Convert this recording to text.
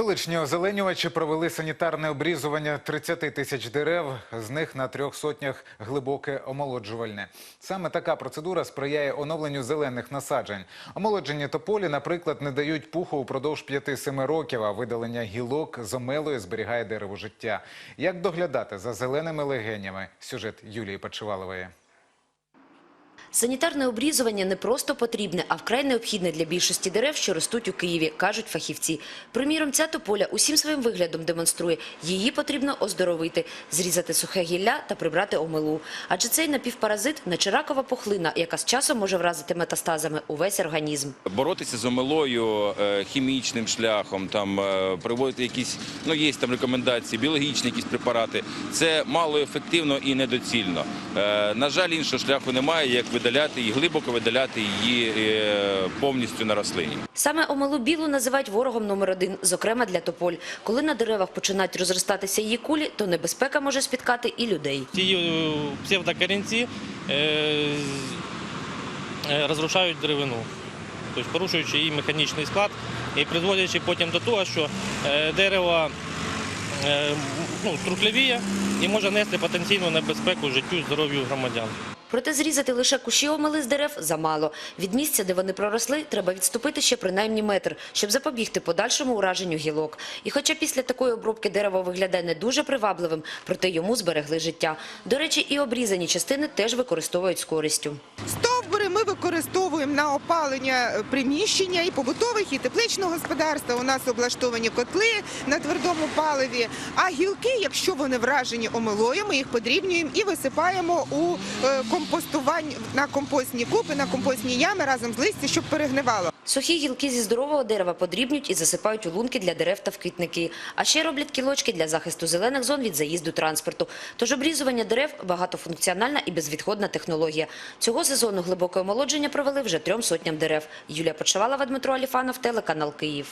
Столичні озеленювачі провели санітарне обрізування 30 тисяч дерев, з них на трьох сотнях глибоке омолоджувальне. Саме така процедура сприяє оновленню зелених насаджень. Омолоджені тополі, наприклад, не дають пуху упродовж 5-7 років, а видалення гілок з омелою зберігає дерево життя. Як доглядати за зеленими легенями? Сюжет Юлії Почивалової. Санітарне обрізування не просто потрібне, а вкрай необхідне для більшості дерев, що ростуть у Києві, кажуть фахівці. Приміром, ця тополя усім своїм виглядом демонструє, її потрібно оздоровити, зрізати сухе гілля та прибрати омилу. Адже цей напівпаразит – нечиракова пухлина, яка з часом може вразити метастазами увесь організм. боротися з омилою е, хімічним шляхом, там е, приводити якісь, ну є там рекомендації, біологічні якісь препарати. Це мало ефективно і недоцільно. Е, На жаль, іншого шляху немає, як видаляти і глибоко видаляти її е, повністю на рослині. Саме омилу білу називають ворогом номер один, зокрема для тополь. Коли на деревах починають розростатися її кулі, то небезпека може спіткати і людей. Ці е, псевдокорінці е, розрушають деревину, тобто порушуючи її механічний склад і призводячи потім до того, що дерево ну, трухлявіє і може нести потенційну небезпеку життю і здоров'ю громадян. Проте зрізати лише кущі омели з дерев замало. Від місця, де вони проросли, треба відступити ще принаймні метр, щоб запобігти подальшому ураженню гілок. І хоча після такої обробки дерево виглядає не дуже привабливим, проте йому зберегли життя. До речі, і обрізані частини теж використовують з користю. Ми використовуємо на опалення е, приміщення і побутових, і тепличного господарства. У нас облаштовані котли на твердому паливі. А гілки, якщо вони вражені омилою, ми їх подрібнюємо і висипаємо у е, компостувань на компостні купи, на компостні ями разом з листя, щоб перегнивало. Сухі гілки зі здорового дерева подрібнюють і засипають у лунки для дерев та в квітники. А ще роблять кілочки для захисту зелених зон від заїзду транспорту. Тож обрізування дерев – багатофункціональна і безвідходна технологія. Цього сезону глибоке омолодження провели вже трьом сотням дерев. Юлія Почавалова, Дмитро Аліфанов, телеканал Київ.